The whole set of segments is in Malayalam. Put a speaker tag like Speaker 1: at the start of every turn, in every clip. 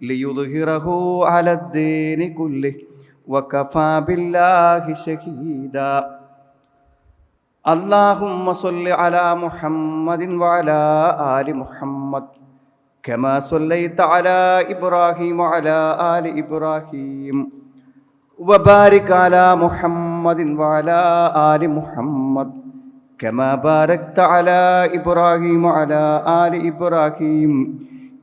Speaker 1: ليظهره على الدين كله وكفى بالله شهيدا اللهم صل على محمد وعلى آل محمد كما صليت على إبراهيم وعلى آل إبراهيم وبارك على محمد وعلى آل محمد كما باركت على إبراهيم وعلى آل إبراهيم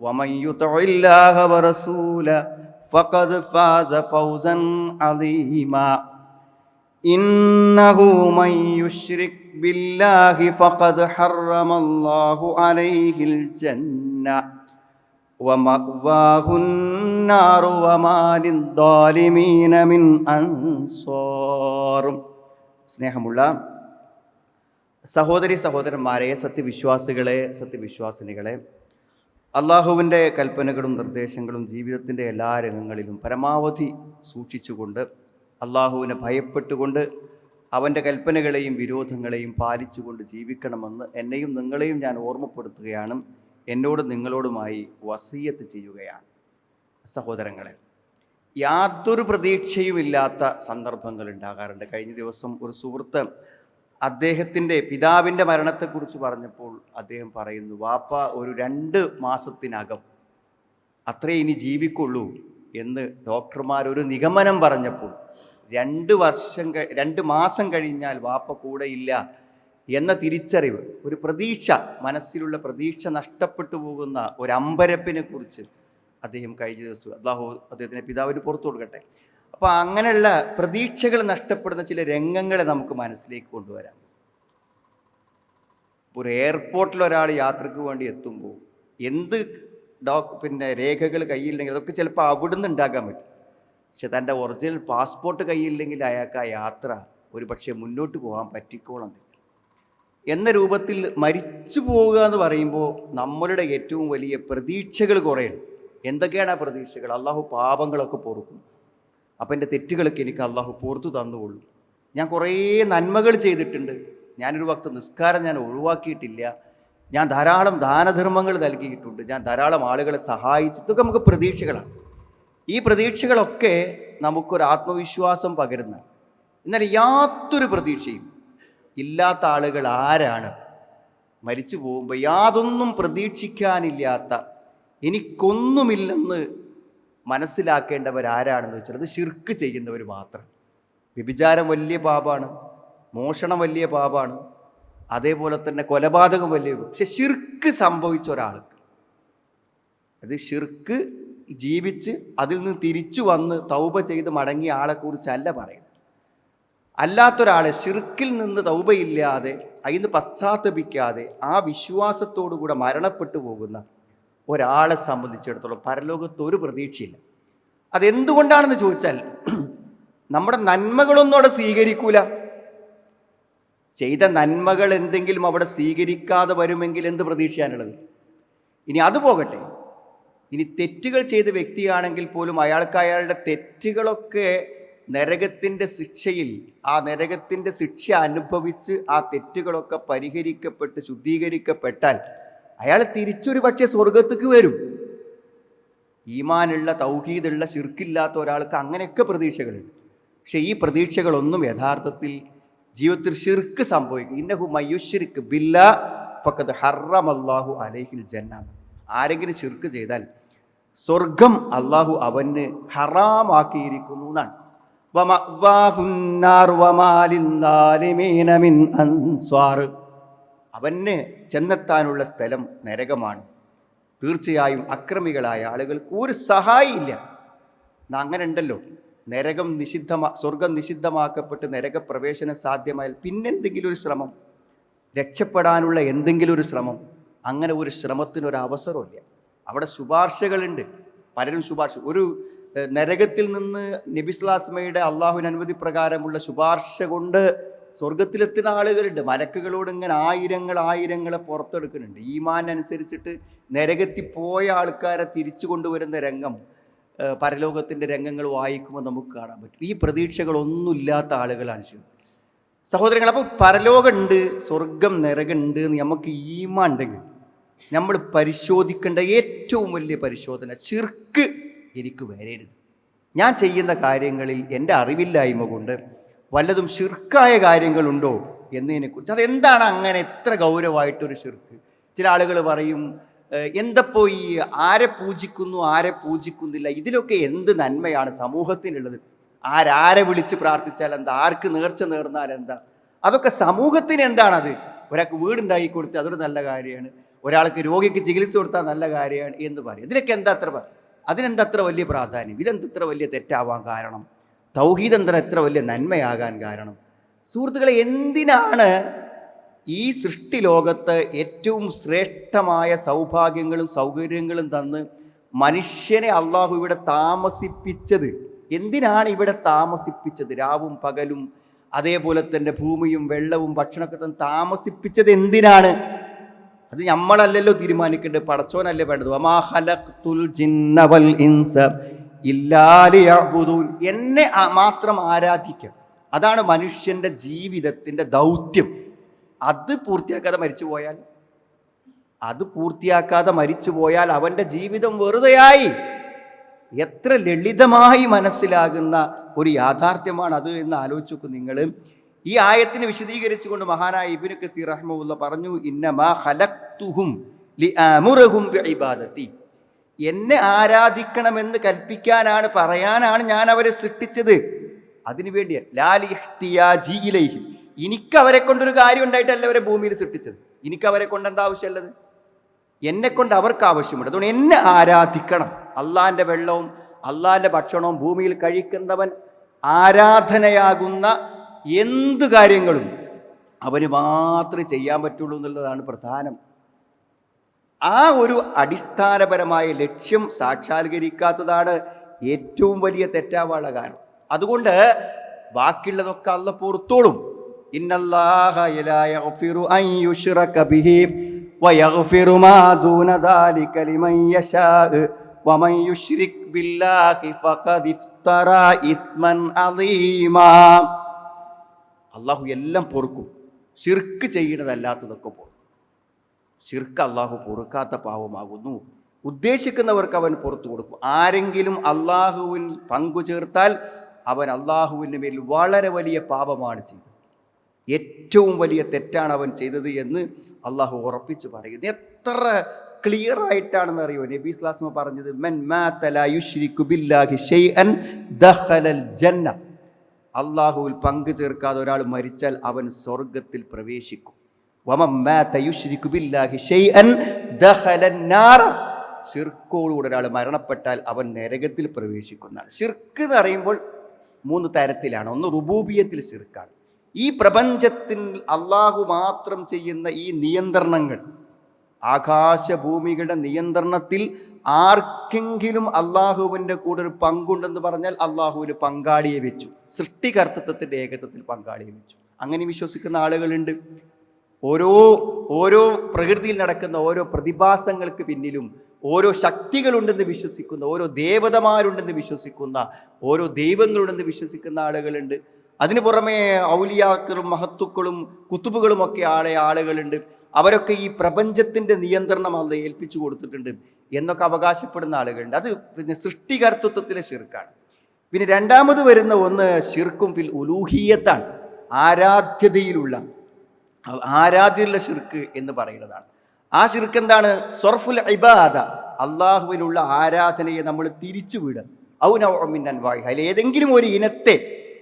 Speaker 1: ومن يطع الله ورسوله فقد فاز فوزا عظيما إنه من يشرك بالله فقد حرم الله عليه الجنة ومأواه النار وما للظالمين من أنصار സ്നേഹമുള്ള സഹോദരി സഹോദരന്മാരെ സത്യവിശ്വാസികളെ സത്യവിശ്വാസിനികളെ അള്ളാഹുവിന്റെ കൽപ്പനകളും നിർദ്ദേശങ്ങളും ജീവിതത്തിന്റെ എല്ലാ രംഗങ്ങളിലും പരമാവധി സൂക്ഷിച്ചുകൊണ്ട് അള്ളാഹുവിനെ ഭയപ്പെട്ടുകൊണ്ട് അവന്റെ കൽപ്പനകളെയും വിരോധങ്ങളെയും പാലിച്ചുകൊണ്ട് ജീവിക്കണമെന്ന് എന്നെയും നിങ്ങളെയും ഞാൻ ഓർമ്മപ്പെടുത്തുകയാണ്. എന്നോട് നിങ്ങളോടുമായി വസീയത്ത് ചെയ്യുകയാണ്. സഹോദരങ്ങളെ യാതൊരു പ്രതീക്ഷയുമില്ലാത്ത സന്ദർഭങ്ങൾ ഉണ്ടാകാറുണ്ട്. കഴിഞ്ഞ ദിവസം ഒരു സുഹൃത്ത് അദ്ദേഹത്തിന്റെ പിതാവിന്റെ മരണത്തെക്കുറിച്ച് പറഞ്ഞപ്പോൾ അദ്ദേഹം പറയുന്നു വാപ്പ ഒരു രണ്ട് മാസത്തിനകം അത്രേ ഇനി ജീവിക്കുള്ളൂ എന്ന് ഡോക്ടർമാർ ഒരു നിഗമനം പറഞ്ഞപ്പോൾ രണ്ട് വർഷം രണ്ട് മാസം കഴിഞ്ഞാൽ വാപ്പ കൂടെ ഇല്ല എന്ന തിരിച്ചറിവ് ഒരു പ്രതീക്ഷ മനസ്സിലുള്ള പ്രതീക്ഷ നഷ്ടപ്പെട്ടു പോകുന്ന ഒരു അമ്പരപ്പിനെ കുറിച്ച് അദ്ദേഹം കഴിഞ്ഞ ദിവസം അള്ളാഹു അദ്ദേഹത്തിന്റെ പിതാവിന് പുറത്തു കൊടുക്കട്ടെ. അപ്പോൾ അങ്ങനെയുള്ള പ്രതീക്ഷകൾ നഷ്ടപ്പെടുന്ന ചില രംഗങ്ങളെ നമുക്ക് മനസ്സിലേക്ക് കൊണ്ടുവരാം. ഒരു എയർപോർട്ടിൽ ഒരാൾ യാത്രയ്ക്ക് വേണ്ടി എത്തുമ്പോൾ എന്ത് ഡോക് പിന്നെ രേഖകൾ കയ്യിലില്ലെങ്കിൽ അതൊക്കെ ചിലപ്പോൾ അവിടുന്ന് ഉണ്ടാക്കാൻ പറ്റും. പക്ഷെ തന്റെ ഒറിജിനൽ പാസ്പോർട്ട് കയ്യിലില്ലെങ്കിൽ അയാൾക്ക് ആ യാത്ര ഒരു പക്ഷേ മുന്നോട്ട് പോകാൻ പറ്റിക്കോളന്നില്ല എന്ന രൂപത്തിൽ മരിച്ചു പോവുക എന്ന് പറയുമ്പോൾ നമ്മളുടെ ഏറ്റവും വലിയ പ്രതീക്ഷകൾ കുറയുണ്ട് എന്തൊക്കെയാണ് ആ പ്രതീക്ഷകൾ? അള്ളാഹു പാപങ്ങളൊക്കെ പൊറുക്കും അപ്പം എന്റെ തെറ്റുകളൊക്കെ എനിക്ക് അള്ളാഹു പുറത്തു തന്നുകൊള്ളു. ഞാൻ കുറേ നന്മകൾ ചെയ്തിട്ടുണ്ട്. ഞാനൊരു വക്ത നിസ്കാരം ഞാൻ ഒഴിവാക്കിയിട്ടില്ല. ഞാൻ ധാരാളം ദാനധർമ്മങ്ങൾ നൽകിയിട്ടുണ്ട്. ഞാൻ ധാരാളം ആളുകളെ സഹായിച്ചു. ഇതൊക്കെ നമുക്ക് പ്രതീക്ഷകളാണ്. ഈ പ്രതീക്ഷകളൊക്കെ നമുക്കൊരു ആത്മവിശ്വാസം പകരുന്ന എന്നാൽ യാതൊരു പ്രതീക്ഷയും ഇല്ലാത്ത ആളുകൾ ആരാണ്? മരിച്ചു പോകുമ്പോൾ യാതൊന്നും പ്രതീക്ഷിക്കാനില്ലാത്ത എനിക്കൊന്നുമില്ലെന്ന് മനസ്സിലാക്കേണ്ടവരാരാണെന്ന് വെച്ചാൽ അത് ഷിർക്ക് ചെയ്യുന്നവർ മാത്രം. വ്യഭിചാരം വലിയ പാപാണ് മോഷണം വലിയ പാപാണ് അതേപോലെ തന്നെ കൊലപാതകം വലിയ പക്ഷെ ഷിർക്ക് സംഭവിച്ച ഒരാൾക്ക് അത് ഷിർക്ക് ജീവിച്ച് അതിൽ നിന്ന് തിരിച്ചു വന്ന് തൗബ ചെയ്ത് മടങ്ങിയ ആളെക്കുറിച്ചല്ല പറയുന്നത്. അല്ലാത്തൊരാളെ ഷിർക്കിൽ നിന്ന് തൗബയില്ലാതെ അതിന് പശ്ചാത്തപിക്കാതെ ആ വിശ്വാസത്തോടുകൂടെ മരണപ്പെട്ടു പോകുന്ന ഒരാളെ സംബന്ധിച്ചിടത്തോളം പരലോകത്ത് ഒരു പ്രതീക്ഷയില്ല. അതെന്തുകൊണ്ടാണെന്ന് ചോദിച്ചാൽ നമ്മുടെ നന്മകളൊന്നും അവിടെ സ്വീകരിക്കൂല. ചെയ്ത നന്മകൾ എന്തെങ്കിലും അവിടെ സ്വീകരിക്കാതെ വരുമെങ്കിൽ എന്ത് പ്രതീക്ഷയാണുള്ളത്? ഇനി അത് പോകട്ടെ. ഇനി തെറ്റുകൾ ചെയ്ത വ്യക്തിയാണെങ്കിൽ പോലും അയാൾക്ക് അയാളുടെ തെറ്റുകളൊക്കെ നരകത്തിന്റെ ശിക്ഷയിൽ ആ നരകത്തിന്റെ ശിക്ഷ അനുഭവിച്ച് ആ തെറ്റുകളൊക്കെ പരിഹരിക്കപ്പെട്ട് ശുദ്ധീകരിക്കപ്പെട്ടാൽ അയാൾ തിരിച്ചൊരു പക്ഷേ സ്വർഗത്തേക്ക് വരും. ഈമാനുള്ള തൗഹീദുള്ള ശിർക്കില്ലാത്ത ഒരാൾക്ക് അങ്ങനെയൊക്കെ പ്രതീക്ഷകളുണ്ട്. പക്ഷേ ഈ പ്രതീക്ഷകളൊന്നും യഥാർത്ഥത്തിൽ ജീവിതത്തിൽ ശിർക്ക് സംഭവിക്കും. ഇന്നഹു മയുഷിർക്ക് ബില്ല ഫക്കത് ഹറമല്ലാഹു അലൈഹിൽ ജന്ന. ആരെങ്കിലും ശിർക്ക് ചെയ്താൽ സ്വർഗം അള്ളാഹു അവന് ഹറാമാക്കിയിരിക്കുന്നു എന്നാണ്. അവന് ചെന്നെത്താനുള്ള സ്ഥലം നരകമാണ്. തീർച്ചയായും അക്രമികളായ ആളുകൾക്ക് ഒരു സഹായിയില്ല അങ്ങനെ ഉണ്ടല്ലോ. നരകം നിഷിദ്ധമാ സ്വർഗം നിഷിദ്ധമാക്കപ്പെട്ട് നരകപ്രവേശനം സാധ്യമായാൽ പിന്നെന്തെങ്കിലും ഒരു ശ്രമം? രക്ഷപ്പെടാനുള്ള എന്തെങ്കിലും ഒരു ശ്രമം? അങ്ങനെ ഒരു ശ്രമത്തിനൊരു അവസരമില്ല അവിടെ ശുപാർശകളുണ്ട്. പലരും ശുപാർശ ഒരു നരകത്തിൽ നിന്ന് നബിസ്ലാസ്മയുടെ അള്ളാഹുവിന് അനുമതി പ്രകാരമുള്ള ശുപാർശ കൊണ്ട് സ്വർഗത്തിലെത്തുന്ന ആളുകളുണ്ട്. മലക്കുകളോട് ഇങ്ങനെ ആയിരങ്ങൾ ആയിരങ്ങളെ പുറത്തെടുക്കുന്നുണ്ട്. ഈമാൻ അനുസരിച്ചിട്ട് നരകത്തിൽ പോയ ആൾക്കാരെ തിരിച്ചു കൊണ്ടുവരുന്ന രംഗം പരലോകത്തിന്റെ രംഗങ്ങൾ വായിക്കുമ്പോൾ നമുക്ക് കാണാൻ പറ്റും. ഈ പ്രതീക്ഷകളൊന്നുമില്ലാത്ത ആളുകളാണ് ശരി സഹോദരങ്ങൾ അപ്പോൾ പരലോകമുണ്ട് സ്വർഗം നരകമുണ്ട് എന്ന് നമുക്ക് ഈമാൻ ഉണ്ടെങ്കിൽ നമ്മൾ പരിശോധിക്കേണ്ട ഏറ്റവും വലിയ പരിശോധന ചിർക്ക് എനിക്ക് വരരുത്. ഞാൻ ചെയ്യുന്ന കാര്യങ്ങളിൽ എന്റെ അറിവില്ലായ്മ കൊണ്ട് വല്ലതും ഷിർക്കായ കാര്യങ്ങളുണ്ടോ എന്നതിനെക്കുറിച്ച്. അതെന്താണ് അങ്ങനെ എത്ര ഗൗരവമായിട്ടൊരു ഷിർക്ക് ചില ആളുകൾ പറയും "ഏഹ്, എന്തപ്പോ ഈ ആരെ പൂജിക്കുന്നു ആരെ പൂജിക്കുന്നില്ല? ഇതിലൊക്കെ എന്ത് നന്മയാണ് സമൂഹത്തിനുള്ളത്? ആരാരെ വിളിച്ച് പ്രാർത്ഥിച്ചാൽ എന്താ? ആർക്ക് നേർച്ച നേർന്നാൽ എന്താ? അതൊക്കെ സമൂഹത്തിന് എന്താണത്? ഒരാൾക്ക് വീടുണ്ടാക്കി കൊടുത്ത് അതൊരു നല്ല കാര്യമാണ്. ഒരാൾക്ക് രോഗിക്ക് ചികിത്സ കൊടുത്താൽ നല്ല കാര്യമാണ് എന്ന് പറയും. ഇതിലൊക്കെ എന്താ അത്ര അതിനെന്താ അത്ര വലിയ പ്രാധാന്യം? ഇതെന്താ അത്ര വലിയ തെറ്റാവാൻ കാരണം? തൗഹീദ് തന്നെ എത്ര വലിയ നന്മയാകാൻ കാരണം. സുഹൃത്തുക്കളെ എന്തിനാണ് ഈ സൃഷ്ടി ലോകത്ത് ഏറ്റവും ശ്രേഷ്ഠമായ സൗഭാഗ്യങ്ങളും സൗകര്യങ്ങളും തന്ന് മനുഷ്യനെ അള്ളാഹു ഇവിടെ താമസിപ്പിച്ചത്? എന്തിനാണ് ഇവിടെ താമസിപ്പിച്ചത്? രാവും പകലും അതേപോലെ തന്നെ ഭൂമിയും വെള്ളവും ഭക്ഷണമൊക്കെ തന്നെ താമസിപ്പിച്ചത് എന്തിനാണ്? അത് നമ്മളല്ലല്ലോ തീരുമാനിക്കേണ്ടത്. പടച്ചോനല്ലേ വേണ്ടത്. ഇൻസ. ഇല്ലാ ലിയഅ്ബുദൂൻ. എന്നെ മാത്രം ആരാധിക്കാം. അതാണ് മനുഷ്യന്റെ ജീവിതത്തിന്റെ ദൗത്യം. അത് പൂർത്തിയാക്കാതെ മരിച്ചു പോയാൽ? അത് പൂർത്തിയാക്കാതെ മരിച്ചു പോയാൽ അവന്റെ ജീവിതം വെറുതെയായി. എത്ര ലളിതമായി മനസ്സിലാകുന്ന ഒരു യാഥാർത്ഥ്യമാണ് അത് എന്ന് ആലോചിച്ചു നിങ്ങൾ ഈ ആയത്തിനെ വിശദീകരിച്ചുകൊണ്ട് മഹാനായ ഇബിന് കത്തി റഹ്മുള്ള പറഞ്ഞു ഇന്നമാ ഹലക്തുഹും ലി അമുറഹും ബിഇബാദത്തി. എന്നെ ആരാധിക്കണമെന്ന് കൽപ്പിക്കാനാണ് പറയാനാണ് ഞാൻ അവരെ സൃഷ്ടിച്ചത്. അതിനു വേണ്ടിയാണ് ഇലൈഹിം എനിക്ക് അവരെ കൊണ്ടൊരു കാര്യം ഉണ്ടായിട്ടല്ല അവരെ ഭൂമിയിൽ സൃഷ്ടിച്ചത്. എനിക്ക് അവരെ കൊണ്ട് എന്താ ആവശ്യമുള്ളത്? എന്നെ കൊണ്ട് അവർക്ക് ആവശ്യമുണ്ട്. അതുകൊണ്ട് എന്നെ ആരാധിക്കണം. അള്ളാന്റെ വെള്ളവും അള്ളാന്റെ ഭക്ഷണവും ഭൂമിയിൽ കഴിക്കുന്നവൻ ആരാധനയാകുന്ന എന്ത് കാര്യങ്ങളും അവന് മാത്രമേ ചെയ്യാൻ പറ്റുള്ളൂ എന്നുള്ളതാണ് പ്രധാനം. ആ ഒരു അടിസ്ഥാനപരമായ ലക്ഷ്യം സാക്ഷാത്കരിക്കാത്തതാണ് ഏറ്റവും വലിയ തെറ്റാവാനുള്ള കാരണം. അതുകൊണ്ട് ബാക്കിയുള്ളതൊക്കെ അല്ല പുറത്തോളും. അള്ളാഹു എല്ലാം പൊറുക്കും. ശിർക്ക് ചെയ്യുന്നതല്ലാത്തതൊക്കെ പൊറുക്കും ഷിർക്ക് അള്ളാഹു പൊറുക്കാത്ത പാവമാകുന്നു. ഉദ്ദേശിക്കുന്നവർക്ക് അവൻ പുറത്തു കൊടുക്കും. ആരെങ്കിലും അള്ളാഹുവിൽ പങ്കു ചേർത്താൽ അവൻ അള്ളാഹുവിന്റെ മേൽ വളരെ വലിയ പാപമാണ് ചെയ്തത്. ഏറ്റവും വലിയ തെറ്റാണ് അവൻ ചെയ്തത് എന്ന് അള്ളാഹു ഉറപ്പിച്ച് പറയുന്നു. എത്ര ക്ലിയർ ആയിട്ടാണെന്ന് അറിയോ നബി സ്ലാസ്മ പറഞ്ഞത് മൻ അള്ളാഹുവിൽ പങ്കു ചേർക്കാതെ ഒരാൾ മരിച്ചാൽ അവൻ സ്വർഗത്തിൽ പ്രവേശിക്കും. ഷിർക്കോടുകൂടെ ഒരാൾ മരണപ്പെട്ടാൽ അവൻ നരകത്തിൽ പ്രവേശിക്കുന്നതാണ്. ശിർക്ക് എന്ന് പറയുമ്പോൾ മൂന്ന് തരത്തിലാണ്. ഒന്ന് റുബൂബിയത്തിൽ ശിർക്കാണ്. ഈ പ്രപഞ്ചത്തിൽ അള്ളാഹു മാത്രം ചെയ്യുന്ന ഈ നിയന്ത്രണങ്ങൾ ആകാശഭൂമികളുടെ നിയന്ത്രണത്തിൽ ആർക്കെങ്കിലും അള്ളാഹുവിന്റെ കൂടെ ഒരു പങ്കുണ്ടെന്ന് പറഞ്ഞാൽ അള്ളാഹുവിന് പങ്കാളിയെ വെച്ചു. സൃഷ്ടികർത്തത്വത്തിന്റെ ഏകത്വത്തിൽ പങ്കാളിയെ വെച്ചു. അങ്ങനെ വിശ്വസിക്കുന്ന ആളുകളുണ്ട്. ഓരോ ഓരോ പ്രകൃതിയിൽ നടക്കുന്ന ഓരോ പ്രതിഭാസങ്ങൾക്ക് പിന്നിലും ഓരോ ശക്തികളുണ്ടെന്ന് വിശ്വസിക്കുന്ന ഓരോ ദേവതമാരുണ്ടെന്ന് വിശ്വസിക്കുന്ന ഓരോ ദൈവങ്ങളുണ്ടെന്ന് വിശ്വസിക്കുന്ന ആളുകളുണ്ട്. അതിനു പുറമെ ഔലിയാക്കളും മഹത്തുക്കളും കുത്തുബുകളും ഒക്കെ ആളെ ആളുകളുണ്ട്. അവരൊക്കെ ഈ പ്രപഞ്ചത്തിന്റെ നിയന്ത്രണം അത് ഏൽപ്പിച്ചു കൊടുത്തിട്ടുണ്ട് എന്നൊക്കെ അവകാശപ്പെടുന്ന ആളുകളുണ്ട്. അത് പിന്നെ സൃഷ്ടികർത്തൃത്വത്തിലെ ഷിർക്കാണ് പിന്നെ രണ്ടാമത് വരുന്ന ഒന്ന് ശിർക്കും ഫിൽ ഉലൂഹിയത്താണ് ആരാധ്യതയിലുള്ള ആരാധ്യതയിലുള്ള ഷിർക്ക് എന്ന് പറയുന്നതാണ്. ആ ഷിർക്ക് എന്താണ്? സൊർഫുൽ ഇബാദ. അള്ളാഹുവിനുള്ള ആരാധനയെ നമ്മൾ വായി അതിൽ ഏതെങ്കിലും ഒരു ഇനത്തെ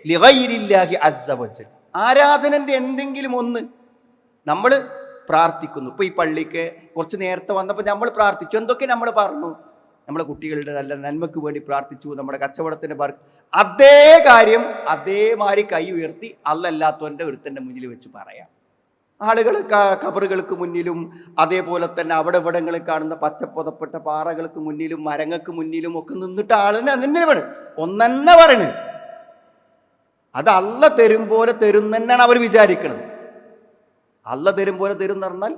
Speaker 1: ലിഗൈരില്ലാഹി അസവച്ച് ആരാധനന്റെ എന്തെങ്കിലും ഒന്ന് നമ്മൾ പ്രാർത്ഥിക്കുന്നു. ഇപ്പോൾ ഈ പള്ളിക്ക് കുറച്ച് നേരത്തെ വന്നപ്പോൾ നമ്മൾ പ്രാർത്ഥിച്ചു. എന്തൊക്കെ നമ്മൾ പറഞ്ഞു? നമ്മളെ കുട്ടികളുടെ നല്ല നന്മയ്ക്ക് വേണ്ടി പ്രാർത്ഥിച്ചു. നമ്മുടെ കച്ചവടത്തിന് പറ അതേ കാര്യം അതേമാതിരി കൈ ഉയർത്തി അല്ലല്ലാത്തവന്റെ ഒരുത്തന്റെ മുന്നിൽ വെച്ച് പറയാം. ആളുകൾ കബറുകൾക്ക് മുന്നിലും അതേപോലെ തന്നെ അവിടെ ഇവിടങ്ങളിൽ കാണുന്ന പച്ചപ്പൊതപ്പെട്ട പാറകൾക്ക് മുന്നിലും മരങ്ങൾക്ക് മുന്നിലും ഒക്കെ നിന്നിട്ട് ആളിനെ അതിനെ വേണം ഒന്നെന്നെ പറയണ് അത് അല്ല തരും പോലെ തരും തന്നെയാണ് അവർ വിചാരിക്കുന്നത് അല്ല തരും പോലെ തരും എന്ന് പറഞ്ഞാൽ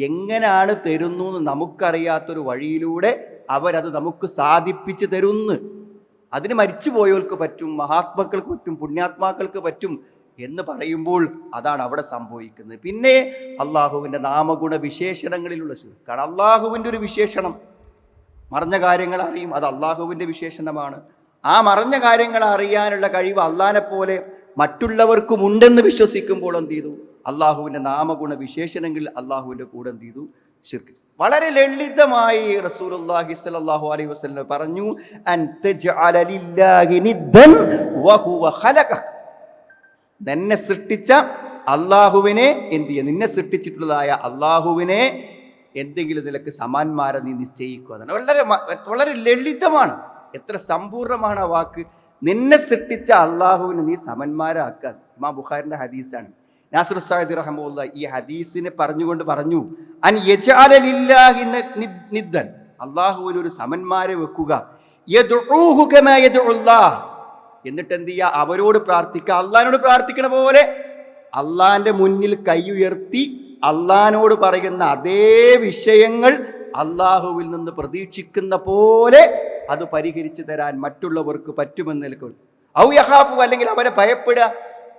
Speaker 1: എങ്ങനെയാണ് തരുന്നു എന്ന് നമുക്കറിയാത്തൊരു വഴിയിലൂടെ അവരത് നമുക്ക് സാധിപ്പിച്ച് തരുന്നു. അതിന് മരിച്ചു പോയവർക്ക് പറ്റും മഹാത്മാക്കൾക്ക് പറ്റും പുണ്യാത്മാക്കൾക്ക് പറ്റും എന്ന് പറയുമ്പോൾ അതാണ് അവിടെ സംഭവിക്കുന്നത്. പിന്നെ അള്ളാഹുവിന്റെ നാമഗുണ വിശേഷണങ്ങളിലുള്ള ശുക്കാണ് അള്ളാഹുവിന്റെ ഒരു വിശേഷണം. മറഞ്ഞ കാര്യങ്ങൾ അറിയും. അത് അള്ളാഹുവിന്റെ വിശേഷണമാണ്. ആ മറഞ്ഞ കാര്യങ്ങൾ അറിയാനുള്ള കഴിവ് അള്ളാനെ പോലെ മറ്റുള്ളവർക്കും ഉണ്ടെന്ന് വിശ്വസിക്കുമ്പോൾ എന്ത് ചെയ്തു? അള്ളാഹുവിന്റെ നാമഗുണ വിശേഷണങ്ങളിൽ അള്ളാഹുവിന്റെ കൂടെ എന്ത് ചെയ്തു? ശിർക്ക്. വളരെ ലളിതമായി റസൂലുള്ളാഹി സ്വല്ലല്ലാഹു അലൈഹി വസല്ലം പറഞ്ഞു വഹുവ നിന്നെ സൃഷ്ടിച്ച അള്ളാഹുവിനെ എന്ത് ചെയ്യുക നിന്നെ സൃഷ്ടിച്ചിട്ടുള്ളതായ അള്ളാഹുവിനെ എന്തെങ്കിലും നിലയ്ക്ക് സമാന്മാരെ നീ നിശ്ചയിക്കുക എന്നാണ്. വളരെ മ- വളരെ ലളിതമാണ്. എത്ര സമ്പൂർണമാണ് ആ വാക്ക്. നിന്നെ സൃഷ്ടിച്ച അള്ളാഹുവിനെ നീ സമന്മാരാക്കുക. ഇമാ ബുഖാരിന്റെ ഹദീസാണ്. നാസർ സാഹിദ് റഹമുല്ല ഈ ഹദീസിനെ പറഞ്ഞുകൊണ്ട് പറഞ്ഞു അൻ യജാലില്ലാഹി നിദ്ദൻ. അള്ളാഹുവിന് ഒരു സമന്മാരെ വെക്കുക. എന്നിട്ട് എന്ത് ചെയ്യുക അവരോട് പ്രാർത്ഥിക്കുക അള്ളഹാനോട് പ്രാർത്ഥിക്കണ പോലെ അള്ളാന്റെ മുന്നിൽ കൈ ഉയർത്തി അള്ളഹാനോട് പറയുന്ന അതേ വിഷയങ്ങൾ അള്ളാഹുവിൽ നിന്ന് പ്രതീക്ഷിക്കുന്ന പോലെ അത് പരിഹരിച്ചു തരാൻ മറ്റുള്ളവർക്ക് പറ്റുമെന്ന് നിൽക്കും ഔ യഹാഫു അല്ലെങ്കിൽ അവരെ ഭയപ്പെടുക.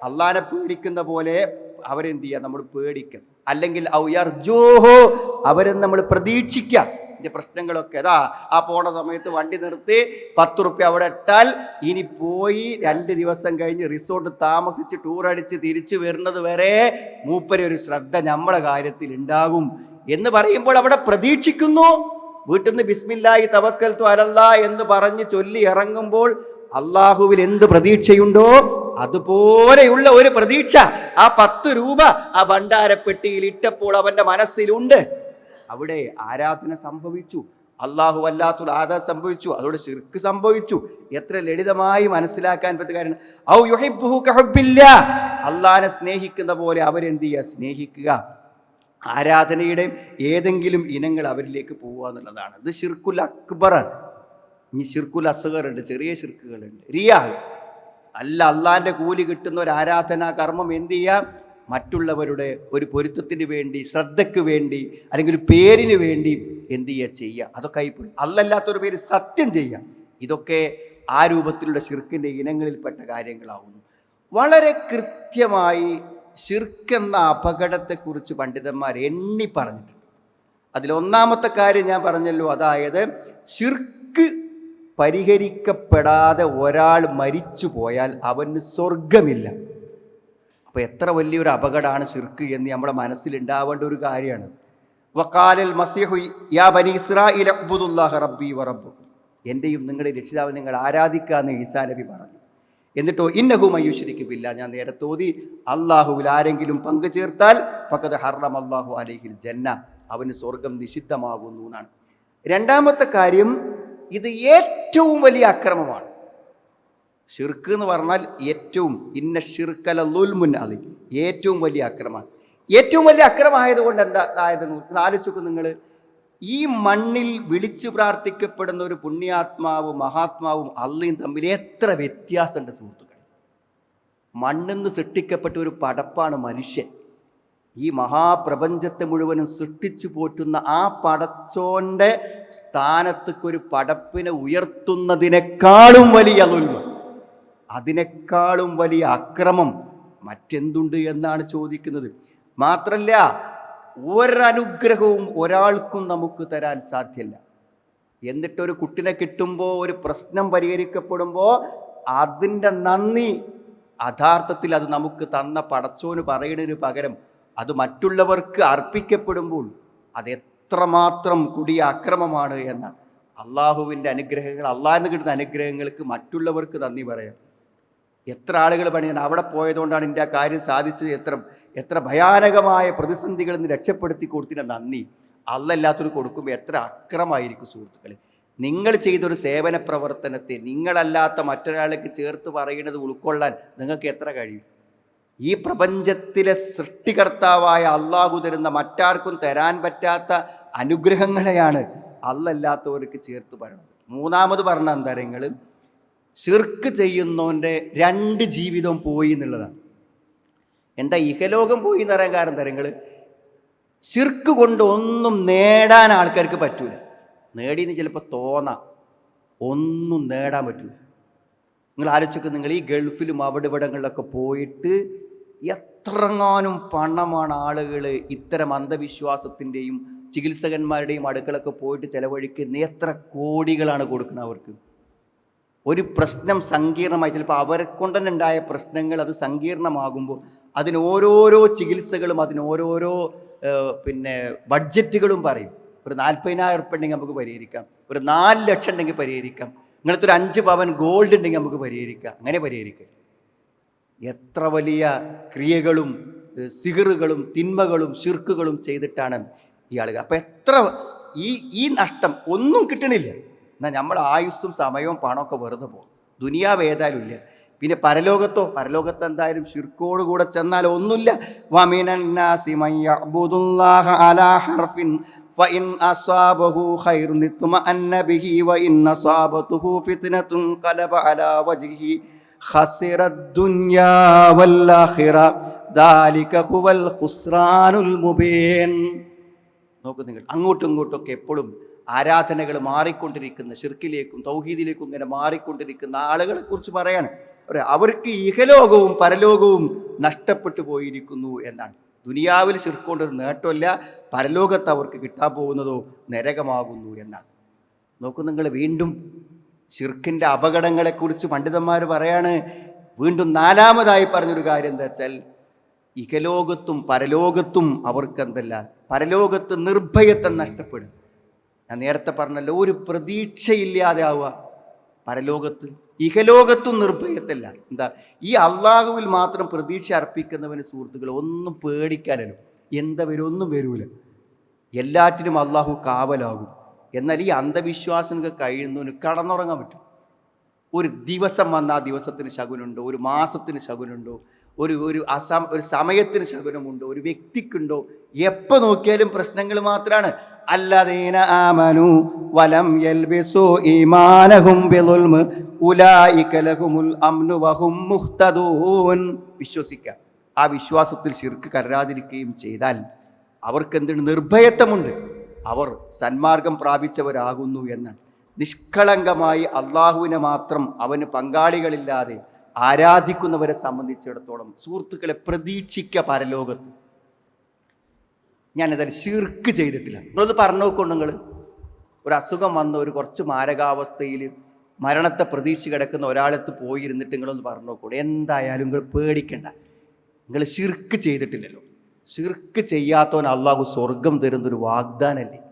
Speaker 1: അള്ളഹാനെ പേടിക്കുന്ന പോലെ അവരെന്ത് ചെയ്യുക നമ്മൾ പേടിക്കുക അല്ലെങ്കിൽ ഔ യർജോഹോ അവരെ നമ്മൾ പ്രതീക്ഷിക്കുക ഇതിന്റെ പ്രശ്നങ്ങളൊക്കെ. അതാ ആ പോണ സമയത്ത് വണ്ടി നിർത്തി പത്ത് റുപ്യ അവിടെ ഇട്ടാൽ ഇനി പോയി രണ്ട് ദിവസം കഴിഞ്ഞ് റിസോർട്ട് താമസിച്ച് ടൂർ അടിച്ച് തിരിച്ചു വരുന്നത് വരെ മൂപ്പര് ഒരു ശ്രദ്ധ നമ്മളെ കാര്യത്തിൽ ഉണ്ടാകും എന്ന് പറയുമ്പോൾ അവിടെ പ്രതീക്ഷിക്കുന്നു. വീട്ടിൽ നിന്ന് ബിസ്മില്ലായി തവക്കൽ അലല്ല എന്ന് പറഞ്ഞ് ചൊല്ലി ഇറങ്ങുമ്പോൾ അള്ളാഹുവിൽ എന്ത് പ്രതീക്ഷയുണ്ടോ? അതുപോലെയുള്ള ഒരു പ്രതീക്ഷ. ആ പത്ത് രൂപ ആ ഭണ്ഡാരപ്പെട്ടിയിൽ ഇട്ടപ്പോൾ അവന്റെ മനസ്സിലുണ്ട്. അവിടെ ആരാധന സംഭവിച്ചു. അള്ളാഹു വല്ലാത്തു ആദ സംഭവിച്ചു. അതോടെ ശിർക്ക് സംഭവിച്ചു. എത്ര ലളിതമായി മനസ്സിലാക്കാൻ പറ്റുന്ന കാര്യം ഔ യുഹിബ്ബുഹു കഹുബ്ബില്ല. സ്നേഹിക്കുന്ന പോലെ അവരെന്ത് ചെയ്യുക സ്നേഹിക്കുക. ആരാധനയുടെ ഏതെങ്കിലും ഇനങ്ങൾ അവരിലേക്ക് പോവുക എന്നുള്ളതാണ്. ഇത് ഷിർക്കുൽ അക്ബറാണ്. ഇനി ഷിർക്കുൽ അസഗർ ഉണ്ട് ചെറിയ ഷിർക്കുകളുണ്ട് റിയാഹ്. അല്ല അള്ളാന്റെ കൂലി കിട്ടുന്ന ഒരു ആരാധനാ കർമ്മം എന്ത് ചെയ്യാം? മറ്റുള്ളവരുടെ ഒരു പൊരുത്തത്തിന് വേണ്ടി ശ്രദ്ധയ്ക്ക് വേണ്ടി അല്ലെങ്കിൽ ഒരു പേരിന് വേണ്ടി എന്ത് ചെയ്യുക? ചെയ്യുക. അതൊക്കെ ആയിപ്പോയി അല്ലല്ലാത്തൊരു പേര് സത്യം ചെയ്യുക. ഇതൊക്കെ ആ രൂപത്തിലുള്ള ഷിർക്കിന്റെ ഇനങ്ങളിൽപ്പെട്ട കാര്യങ്ങളാവുന്നു. വളരെ കൃത്യമായി ഷിർക്കെന്ന അപകടത്തെക്കുറിച്ച് പണ്ഡിതന്മാർ എണ്ണി പറഞ്ഞിട്ടുണ്ട്. അതിലൊന്നാമത്തെ കാര്യം ഞാൻ പറഞ്ഞല്ലോ. അതായത് ഷിർക്ക് പരിഹരിക്കപ്പെടാതെ ഒരാൾ മരിച്ചു പോയാൽ അവന് സ്വർഗമില്ല അപ്പോൾ എത്ര വലിയൊരു അപകടമാണ് ഷിർക്ക് എന്ന് നമ്മുടെ മനസ്സിലുണ്ടാവേണ്ട ഒരു കാര്യമാണ്. വക്കാലൽ മസിഹു യാ ബനി ഇസ്രായിൽ അബ്ബുദുല്ലാഹ് റബ്ബി വറബു എന്റെയും നിങ്ങളുടെ രക്ഷിതാവ് നിങ്ങൾ ആരാധിക്കാന്ന് ഈസാ നബി പറഞ്ഞു. എന്നിട്ടോ ഇന്നഹു മയ്യുഷരിക്കില്ല ഞാൻ നേരെ തോതി അള്ളാഹുവിൽ ആരെങ്കിലും പങ്കു ചേർത്താൽ പക്കത് ഹർണം അള്ളാഹു അലഹിൽ ജന്ന. അവന് സ്വർഗം നിഷിദ്ധമാകുന്നു എന്നാണ്. രണ്ടാമത്തെ കാര്യം ഇത് ഏറ്റവും വലിയ അക്രമമാണ്. ഷിർക്ക് എന്ന് പറഞ്ഞാൽ ഏറ്റവും ഇന്ന ഷിർക്കല ലുൽമുൻ അതി ഏറ്റവും വലിയ അക്രമമാണ്. ഏറ്റവും വലിയ അക്രമമായതുകൊണ്ട് എന്താ ആയത്? ആലോചിച്ചു നിങ്ങൾ ഈ മണ്ണിൽ വിളിച്ചു പ്രാർത്ഥിക്കപ്പെടുന്ന ഒരു പുണ്യാത്മാവും മഹാത്മാവും അള്ളയും തമ്മിൽ എത്ര വ്യത്യാസമുണ്ട് സുഹൃത്തുക്കൾ മണ്ണെന്ന് സൃഷ്ടിക്കപ്പെട്ട ഒരു പടപ്പാണ് മനുഷ്യൻ. ഈ മഹാപ്രപഞ്ചത്തെ മുഴുവനും സൃഷ്ടിച്ചു പോറ്റുന്ന ആ പടച്ചോന്റെ സ്ഥാനത്തേക്കൊരു പടപ്പിനെ ഉയർത്തുന്നതിനേക്കാളും വലിയ ലുൽമ അതിനേക്കാളും വലിയ അക്രമം മറ്റെന്തുണ്ട് എന്നാണ് ചോദിക്കുന്നത്. മാത്രല്ല ഒരനുഗ്രഹവും ഒരാൾക്കും നമുക്ക് തരാൻ സാധ്യമല്ല എന്നിട്ടൊരു കുട്ടിനെ കിട്ടുമ്പോൾ ഒരു പ്രശ്നം പരിഹരിക്കപ്പെടുമ്പോൾ അതിന്റെ നന്ദി യഥാർത്ഥത്തിൽ അത് നമുക്ക് തന്ന പടച്ചോന് പറയുന്നതിന് പകരം അത് മറ്റുള്ളവർക്ക് അർപ്പിക്കപ്പെടുമ്പോൾ അത് എത്രമാത്രം കുടിയ അക്രമമാണ് എന്നാണ്. അള്ളാഹുവിന്റെ അനുഗ്രഹങ്ങൾ അള്ളാഹിന് കിട്ടുന്ന അനുഗ്രഹങ്ങൾക്ക് മറ്റുള്ളവർക്ക് നന്ദി പറയാം. എത്ര ആളുകൾ പണിയാൻ അവിടെ പോയതുകൊണ്ടാണ് എന്റെ ആ കാര്യം സാധിച്ചത് എത്ര എത്ര ഭയാനകമായ പ്രതിസന്ധികളിൽ നിന്ന് രക്ഷപ്പെടുത്തി കൊടുത്തിന് നന്ദി. അല്ലല്ലാത്തൊരു കൊടുക്കുമ്പോൾ എത്ര അക്രമായിരിക്കും സുഹൃത്തുക്കളെ. നിങ്ങൾ ചെയ്തൊരു സേവന പ്രവർത്തനത്തെ നിങ്ങളല്ലാത്ത മറ്റൊരാൾക്ക് ചേർത്ത് പറയുന്നത് ഉൾക്കൊള്ളാൻ നിങ്ങൾക്ക് എത്ര കഴിയും? ഈ പ്രപഞ്ചത്തിലെ സൃഷ്ടികർത്താവായ അള്ളാഹു തരുന്ന മറ്റാർക്കും തരാൻ പറ്റാത്ത അനുഗ്രഹങ്ങളെയാണ് അല്ലല്ലാത്തവർക്ക് ചേർത്ത് പറയുന്നത് മൂന്നാമത് പറഞ്ഞ എന്താ നിങ്ങൾ ഷിർക്ക് ചെയ്യുന്നവന്റെ രണ്ട് ജീവിതം പോയി എന്നുള്ളതാണ്. എന്താ ഇഹലോകം പോയി എന്ന് പറയാൻ കാരണം തരങ്ങൾ ഷിർക്ക് കൊണ്ട് ഒന്നും നേടാൻ ആൾക്കാർക്ക് പറ്റൂല. നേടിയെന്ന് ചിലപ്പോൾ തോന്നാം. ഒന്നും നേടാൻ പറ്റൂല. നിങ്ങൾ ആലോചിക്കുക നിങ്ങൾ ഈ ഗൾഫിലും അവിടെ ഇവിടങ്ങളിലൊക്കെ പോയിട്ട് എത്രങ്ങാനും പണമാണ് ആളുകൾ ഇത്തരം അന്ധവിശ്വാസത്തിന്റെയും ചികിത്സകന്മാരുടെയും അടുക്കളൊക്കെ പോയിട്ട് ചിലവഴിക്കുന്ന എത്ര കോടികളാണ് കൊടുക്കുന്നത് അവർക്ക്? ഒരു പ്രശ്നം സങ്കീർണമായി ചിലപ്പോൾ അവരെ കൊണ്ട് തന്നെ ഉണ്ടായ പ്രശ്നങ്ങൾ അത് സങ്കീർണമാകുമ്പോൾ അതിന് ഓരോരോ ചികിത്സകളും അതിന് ഓരോരോ പിന്നെ ബഡ്ജറ്റുകളും പറയും. ഒരു നാൽപ്പതിനായിരം ഉറുപ്പ ഉണ്ടെങ്കിൽ നമുക്ക് പരിഹരിക്കാം. ഒരു നാല് ലക്ഷം ഉണ്ടെങ്കിൽ പരിഹരിക്കാം. ഇങ്ങനത്തെ ഒരു അഞ്ച് പവൻ ഗോൾഡ് ഉണ്ടെങ്കിൽ നമുക്ക് പരിഹരിക്കാം. അങ്ങനെ പരിഹരിക്കാം. എത്ര വലിയ ക്രിയകളും സിഹറുകളും തിന്മകളും ശിർക്കുകളും ചെയ്തിട്ടാണ് ഈ ആളുകൾ. അപ്പം എത്ര ഈ ഈ നഷ്ടം ഒന്നും കിട്ടണില്ല. എന്നാൽ നമ്മൾ ആയുസ്സും സമയവും പണമൊക്കെ വെറുതെ പോകും. ദുനിയാവ് ഏതായാലും ഇല്ല. പിന്നെ പരലോകത്തോ പരലോകത്ത് എന്തായാലും ഷിർക്കോട് കൂടെ ചെന്നാൽ ഒന്നുമില്ല. നോക്കൂ നിങ്ങൾ അങ്ങോട്ടും ഇങ്ങോട്ടും ഒക്കെ എപ്പോഴും ആരാധനകൾ മാറിക്കൊണ്ടിരിക്കുന്ന ഷിർക്കിലേക്കും തൗഹീദിലേക്കും ഇങ്ങനെ മാറിക്കൊണ്ടിരിക്കുന്ന ആളുകളെ കുറിച്ച് പറയാണ് അവർക്ക് ഇഹലോകവും പരലോകവും നഷ്ടപ്പെട്ടു പോയിരിക്കുന്നു എന്നാണ്. ദുനിയാവിൽ ഷിർക്കൊണ്ടൊരു നേട്ടമല്ല പരലോകത്ത് അവർക്ക് കിട്ടാൻ പോകുന്നതോ നരകമാകുന്നു എന്നാണ്. നോക്കൂ നിങ്ങൾ വീണ്ടും ഷിർക്കിന്റെ അപകടങ്ങളെക്കുറിച്ച് പണ്ഡിതന്മാർ പറയാണ്. വീണ്ടും നാലാമതായി പറഞ്ഞൊരു കാര്യം എന്താ വെച്ചാൽ ഇഹലോകത്തും പരലോകത്തും അവർക്ക് എന്തല്ല പരലോകത്ത് നിർഭയത്വം നഷ്ടപ്പെടും. ഞാൻ നേരത്തെ പറഞ്ഞല്ലോ ഒരു പ്രതീക്ഷയില്ലാതെ ആവുക. പരലോകത്ത് ഇഹലോകത്തും നിർഭയത്തല്ല. എന്താ ഈ അള്ളാഹുവിൽ മാത്രം പ്രതീക്ഷ അർപ്പിക്കുന്നവന് സുഹൃത്തുക്കൾ ഒന്നും പേടിക്കാനല്ലോ. എന്താ വരും ഒന്നും വരൂല. എല്ലാറ്റിനും അള്ളാഹു കാവലാകും. എന്നാൽ ഈ അന്ധവിശ്വാസങ്ങൾക്ക് കഴിയുന്നവന് കടന്നുറങ്ങാൻ പറ്റും. ഒരു ദിവസം വന്ന ആ ദിവസത്തിന് ശകുനുണ്ടോ? ഒരു മാസത്തിന് ശകുനുണ്ടോ? ഒരു ഒരു അസം ഒരു സമയത്തിന് ശകുനമുണ്ടോ ഒരു വ്യക്തിക്കുണ്ടോ? എപ്പോൾ നോക്കിയാലും പ്രശ്നങ്ങൾ മാത്രമാണ് അല്ലദീന ആമനു വലം യൽബിസു ഈമാനഹും ബിളുൽമ് ഉലായിക ലഹുമുൽ അംനു വഹും മുഹ്തദൂൻ. വിശ്വസിക്കുക ആ വിശ്വാസത്തിൽ ശിർക്ക് കരാതിരിക്കുകയും ചെയ്താൽ അവർക്ക് എന്താണ് നിർഭയത്വമുണ്ട്. അവർ സന്മാർഗം പ്രാപിച്ചവരാകുന്നു എന്നാണ്. നിഷ്കളങ്കമായി അള്ളാഹുവിനെ മാത്രം അവന് പങ്കാളികളില്ലാതെ ആരാധിക്കുന്നവരെ സംബന്ധിച്ചിടത്തോളം സുഹൃത്തുക്കളെ പ്രതീക്ഷിക്ക പരലോകത്ത്. ഞാനതിൽ ശീർക്ക് ചെയ്തിട്ടില്ല. നിങ്ങളത് പറഞ്ഞു നോക്കൊണ്ട് നിങ്ങൾ ഒരു അസുഖം വന്ന ഒരു കുറച്ച് മാരകാവസ്ഥയിൽ മരണത്തെ പ്രതീക്ഷ കിടക്കുന്ന ഒരാളെത്ത് പോയിരുന്നിട്ട് നിങ്ങളൊന്ന് പറഞ്ഞു നോക്കൂടെ എന്തായാലും നിങ്ങൾ പേടിക്കണ്ട. നിങ്ങൾ ശിർക്ക് ചെയ്തിട്ടില്ലല്ലോ. ശിർക്ക് ചെയ്യാത്തവൻ അള്ളാഹു സ്വർഗം തരുന്നൊരു വാഗ്ദാനല്ലേ?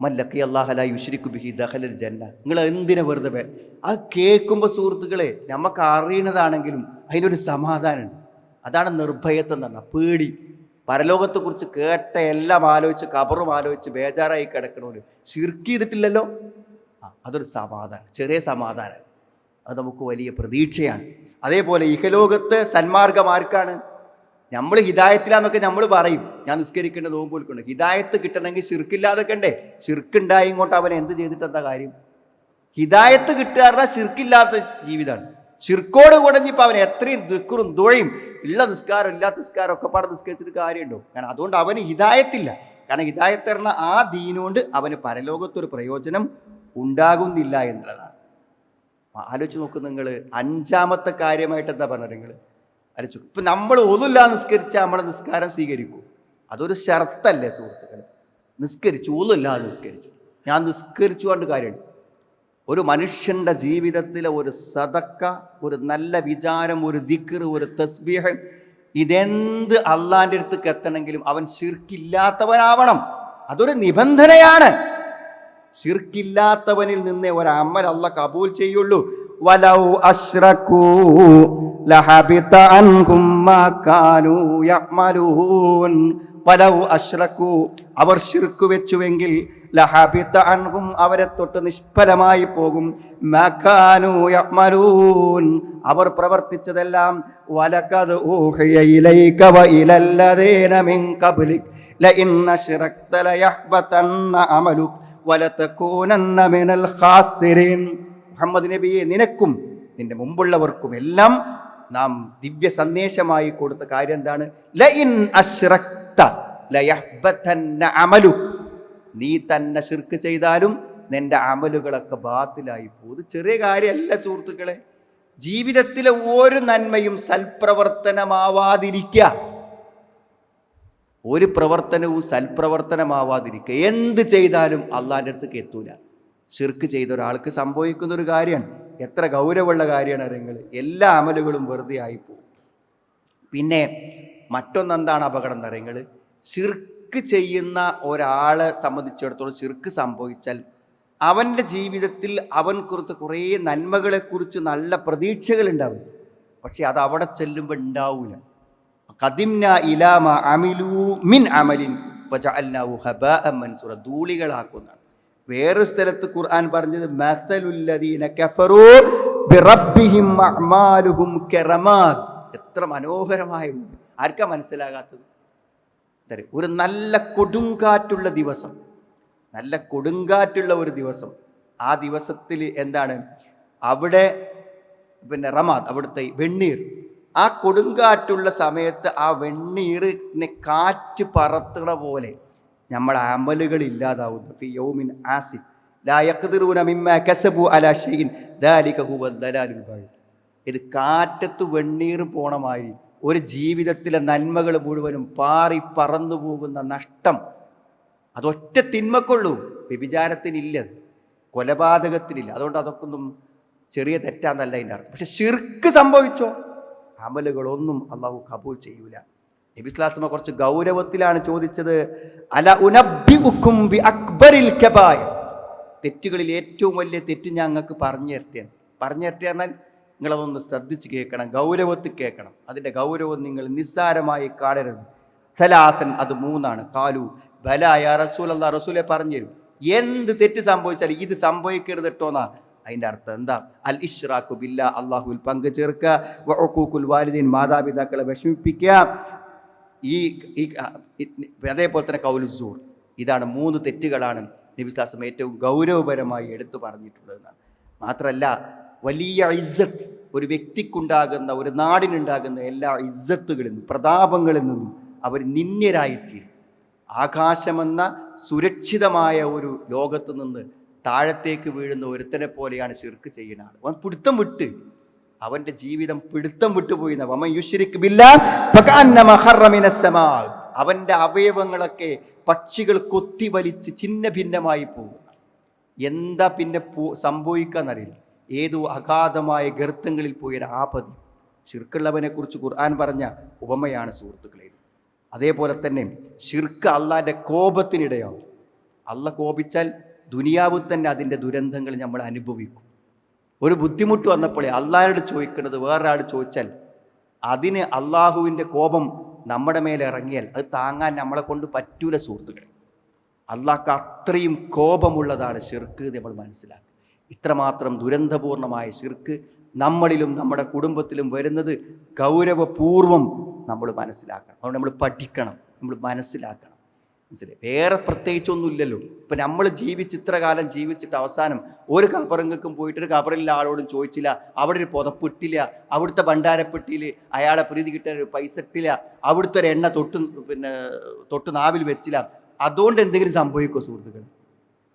Speaker 1: മല്ലക്കി അള്ളാഹല യുഷ്രിക്കു ബിഹി ദഹലൽ ജന്ന. നിങ്ങൾ എന്തിനെ വെറുതെ അത് കേൾക്കുമ്പോൾ സുഹൃത്തുക്കളെ നമുക്ക് അറിയണതാണെങ്കിലും അതിനൊരു സമാധാനമുണ്ട്. അതാണ് നിർഭയത്വം എന്ന് പറഞ്ഞാൽ പേടി. പരലോകത്തെക്കുറിച്ച് കേട്ട എല്ലാം ആലോചിച്ച് കബറും ആലോചിച്ച് ബേജാറായി കിടക്കണോര് ശിർക്ക് ചെയ്തിട്ടില്ലല്ലോ? ആ അതൊരു സമാധാനം ചെറിയ സമാധാനം. അത് നമുക്ക് വലിയ പ്രതീക്ഷയാണ്. അതേപോലെ ഇഹലോകത്തെ സന്മാർഗം ആർക്കാണ്? നമ്മൾ ഹിദായത്തിലാന്നൊക്കെ നമ്മൾ പറയും. ഞാൻ നിസ്കരിക്കേണ്ട നോമ്പ് കൊടുക്കുന്നുണ്ട് ഹിദായത്ത് കിട്ടണമെങ്കിൽ ശിർക്കില്ലാതെ കണ്ടേ ഷിർക്കുണ്ടായി ഇങ്ങോട്ട് അവൻ എന്ത് ചെയ്തിട്ട് എന്താ കാര്യം? ഹിദായത്ത് കിട്ടുകാരുടെ ഷിർക്കില്ലാത്ത ജീവിതമാണ് ഷിർക്കോട് കൂടെ ഇനിയിപ്പോൾ അവൻ എത്രയും ദുഃഖറും ദുഴയും ഉള്ള നിസ്കാരം ഇല്ലാത്ത നിസ്കാരം ഒക്കെ പാടെ നിസ്കരിച്ചിട്ട് കാര്യമുണ്ടോ കാരണം അതുകൊണ്ട് അവന് ഹിദായത്തില്ല. കാരണം ഹിദായത്ത് ആ ദീനുകൊണ്ട് അവന് പരലോകത്തൊരു പ്രയോജനം ഉണ്ടാകുന്നില്ല എന്നുള്ളതാണ്. ആലോചിച്ച് നോക്ക് നിങ്ങൾ അഞ്ചാമത്തെ കാര്യമായിട്ട് എന്താ പറഞ്ഞത് നിങ്ങൾ ആലോചിച്ചു ഇപ്പം നമ്മൾ ഒന്നുമില്ല നിസ്കരിച്ചാൽ നമ്മളെ നിസ്കാരം സ്വീകരിക്കും. അതൊരു ഷർത്തല്ലേ സുഹൃത്തുക്കൾ നിസ്കരിച്ചു ഒന്നുമില്ലാതെ നിസ്കരിച്ചു. ഞാൻ നിസ്കരിച്ചു കൊണ്ട് കാര്യമുണ്ട് ഒരു മനുഷ്യന്റെ ജീവിതത്തിലെ ഒരു സതക്ക ഒരു നല്ല വിചാരം ഒരു ദിക്കർ ഒരു തസ്ബീഹ് ഇതെന്ത് അള്ളാന്റെ അടുത്തേക്ക് എത്തണമെങ്കിലും അവൻ ശിർക്കില്ലാത്തവനാവണം. അതൊരു നിബന്ധനയാണ്. ശിർക്കില്ലാത്തവനിൽ നിന്നേ ഒരമ്മൽ അല്ല കബൂൽ ചെയ്യുള്ളൂ. വലൗ അശ്രക്കൂ ലഹബിത അൻഹും മാ കാനൂ യഅമലൂൻ. വലൗ അശ്രക്കൂ അവർ ശിർക്ക് വെച്ചുവെങ്കിൽ ലഹബിത അൻഹും അവരെ തൊട്ട് നിഷ്ഫലമായി പോകും. മാ കാനൂ അവർ പ്രവർത്തിച്ചതെല്ലാം വലഖദ് ഊഹിയ ഇലൈക വ ഇലല്ലദീന മിൻ ഖബ്ലിക് ലഇൻ അശ്റക്ത ലയഹ്ബതന്ന അമലുക വലതകൂനന്ന മിനൽ ഖാസിരീൻ. മുഹമ്മദ് നബിയെ നിനക്കും നിന്റെ മുമ്പുള്ളവർക്കും എല്ലാം നാം ദിവ്യ സന്ദേശമായി കൊടുത്ത കാര്യം എന്താണ്? ലഇൻ അശ്രക്ത അമലു നീ തന്നെ ശിർക്ക് ചെയ്താലും നിന്റെ അമലുകളൊക്കെ ബാത്തിലായി പോകും. ചെറിയ കാര്യമല്ല സുഹൃത്തുക്കളെ. ജീവിതത്തിലെ ഒരു നന്മയും സൽപ്രവർത്തനമാവാതിരിക്കുക. ഒരു പ്രവർത്തനവും സൽപ്രവർത്തനമാവാതിരിക്കുക. എന്ത് ചെയ്താലും അള്ളാന്റെ അടുത്തേക്ക് എത്തൂല. ഷിർക്ക് ചെയ്ത ഒരാൾക്ക് സംഭവിക്കുന്ന ഒരു കാര്യമാണ്. എത്ര ഗൗരവമുള്ള കാര്യമാണ് നിങ്ങൾ എല്ലാ അമലുകളും വെറുതെ ആയിപ്പോവും. പിന്നെ മറ്റൊന്നെന്താണ് അപകടം എന്നറിയങ്ങൾ ചിർക്ക് ചെയ്യുന്ന ഒരാളെ സംബന്ധിച്ചിടത്തോളം ഷിർക്ക് സംഭവിച്ചാൽ അവന്റെ ജീവിതത്തിൽ അവൻ കുറിച്ച് കുറേ നന്മകളെക്കുറിച്ച് നല്ല പ്രതീക്ഷകളുണ്ടാവും. പക്ഷേ അത് അവിടെ ചെല്ലുമ്പോൾ ഉണ്ടാവില്ല കദിംന ഇലാമ അമിലു മിൻ അമലിൻ ധൂളികളാക്കുന്നതാണ് വേറെ സ്ഥലത്ത് ഖുർആൻ പറഞ്ഞത് മസലുല്ലദീന കഫറു ബിറബ്ബിഹിം അഅമാലുഹും കറമാദ്. എത്ര മനോഹരമായ. ആർക്കാ മനസ്സിലാകാത്തത്? ഒരു നല്ല കൊടുങ്കാറ്റുള്ള ദിവസം. നല്ല കൊടുങ്കാറ്റുള്ള ഒരു ദിവസം. ആ ദിവസത്തിൽ എന്താണ്? അവിടെ പിന്നെ റമാദ് അവിടുത്തെ വെണ്ണീർ. ആ കൊടുങ്കാറ്റുള്ള സമയത്ത് ആ വെണ്ണീറിനെ കാറ്റ് പറത്തണ പോലെ നമ്മളെ അമലുകൾ ഇല്ലാതാവുന്നു. ഫി ആസിഫ് ലാ കസബു ബഈദ് ഇത് കാറ്റത്ത് വെണ്ണീർ പോണമായി ഒരു ജീവിതത്തിലെ നന്മകൾ മുഴുവനും പാറി പറന്നു പോകുന്ന നഷ്ടം. അതൊറ്റ തിന്മക്കുള്ളൂ. വ്യഭിചാരത്തിനില്ല. കൊലപാതകത്തിനില്ല. അതുകൊണ്ട് അതൊക്കെ ഒന്നും ചെറിയ തെറ്റാന്നല്ല അതിന്റെ അർത്ഥം. പക്ഷെ ശിർക്ക് സംഭവിച്ചോ? അമലുകളൊന്നും അള്ളാഹു കബൂൽ ചെയ്യൂല. നബിസ്ലാസ്മ കുറച്ച് ഗൗരവത്തിലാണ് ചോദിച്ചത് അല ഉനബി ബി അക്ബറിൽ കബായ. തെറ്റുകളിൽ ഏറ്റവും വലിയ തെറ്റ് ഞങ്ങൾക്ക് പറഞ്ഞു തരട്ടെ. പറഞ്ഞു പറഞ്ഞാൽ നിങ്ങളതൊന്ന് ശ്രദ്ധിച്ച് കേൾക്കണം ഗൗരവത്തിൽ കേൾക്കണം. അതിന്റെ ഗൗരവം നിങ്ങൾ നിസ്സാരമായി കാണരുത്. സലാസൻ അത് മൂന്നാണ്. കാലു ബലായ റസൂൽ അല്ലാ റസൂലെ പറഞ്ഞു തരും. എന്ത് തെറ്റ് സംഭവിച്ചാൽ ഇത് സംഭവിക്കരുത് കേട്ടോന്നാ അതിന്റെ അർത്ഥം എന്താ? അൽ ഇഷ്റാഖു ബില്ല അള്ളാഹുവിൽ പങ്കു ചേർക്കുക. വാലിദീൻ മാതാപിതാക്കളെ വിഷമിപ്പിക്കുക. ഈ ഈ അതേപോലെ തന്നെ കൗലുസൂർ ഇതാണ് മൂന്ന് തെറ്റുകളാണ് നബിസ്ലാസം ഏറ്റവും ഗൗരവപരമായി എടുത്തു പറഞ്ഞിട്ടുള്ളതെന്നാണ്. മാത്രമല്ല വലിയ ഇസ്സത്ത് ഒരു വ്യക്തിക്കുണ്ടാകുന്ന ഒരു നാടിനുണ്ടാകുന്ന എല്ലാ ഇസ്സത്തുകളിൽ നിന്നും പ്രതാപങ്ങളിൽ നിന്നും അവർ നിന്യരായിത്തീരും ആകാശമെന്ന സുരക്ഷിതമായ ഒരു ലോകത്ത് നിന്ന് താഴത്തേക്ക് വീഴുന്ന ഒരുത്തനെ പോലെയാണ് ശിർക്ക് ചെയ്യുന്ന ആൾ. അവൻ പിടുത്തം വിട്ട് അവന്റെ ജീവിതം പിടുത്തം വിട്ടുപോയി. അവന്റെ അവയവങ്ങളൊക്കെ പക്ഷികൾ കൊത്തി വലിച്ച് ചിന്ന ഭിന്നമായി പോകുന്നു. എന്താ പിന്നെ പോ സംഭവിക്കാന്നറിയില്ല ഏതോ അഗാധമായ ഗർത്തങ്ങളിൽ പോയ ഒരു ആപതി ഷിർക്കുള്ളവനെ കുറിച്ച് ഖുർആൻ പറഞ്ഞ ഉപമയാണ് സുഹൃത്തുക്കളെ. അതേപോലെ തന്നെ ഷിർക്ക് അള്ളാന്റെ കോപത്തിനിടയാവും. അള്ള കോപിച്ചാൽ ദുനിയാവിൽ തന്നെ അതിന്റെ ദുരന്തങ്ങൾ നമ്മൾ അനുഭവിക്കും. ഒരു ബുദ്ധിമുട്ട് വന്നപ്പോൾ അള്ളാരോട് ചോദിക്കുന്നത് വേറൊരാൾ ചോദിച്ചാൽ അതിന് അള്ളാഹുവിന്റെ കോപം നമ്മുടെ മേലെ ഇറങ്ങിയാൽ അത് താങ്ങാൻ നമ്മളെ കൊണ്ട് പറ്റൂല സുഹൃത്തുക്കളെ. അള്ളാഹ്ക്ക് അത്രയും കോപമുള്ളതാണ് ഷിർക്ക് നമ്മൾ മനസ്സിലാക്കുക. ഇത്രമാത്രം ദുരന്തപൂർണമായ ശിർക്ക് നമ്മളിലും നമ്മുടെ കുടുംബത്തിലും വരുന്നത് ഗൗരവപൂർവം നമ്മൾ മനസ്സിലാക്കണം. അതുകൊണ്ട് നമ്മൾ പഠിക്കണം നമ്മൾ മനസ്സിലാക്കണം. മനസ്സിലായി? വേറെ പ്രത്യേകിച്ചൊന്നുമില്ലല്ലോ. ഇപ്പം നമ്മൾ ജീവിച്ച് ഇത്ര കാലം ജീവിച്ചിട്ട് അവസാനം ഒരു കബറങ്ങൾക്കും പോയിട്ട് ഒരു കബറിലെ ആളോടും ചോദിച്ചില്ല അവിടെ ഒരു പുതപ്പിട്ടില്ല അവിടുത്തെ ഭണ്ഡാരപ്പെട്ടിയിൽ അയാളെ പ്രീതി കിട്ടാൻ ഒരു പൈസ ഇട്ടില്ല അവിടുത്തെ ഒരു എണ്ണ തൊട്ട് പിന്നെ തൊട്ട് നാവിൽ വെച്ചില്ല. അതുകൊണ്ട് എന്തെങ്കിലും സംഭവിക്കുമോ സുഹൃത്തുക്കൾ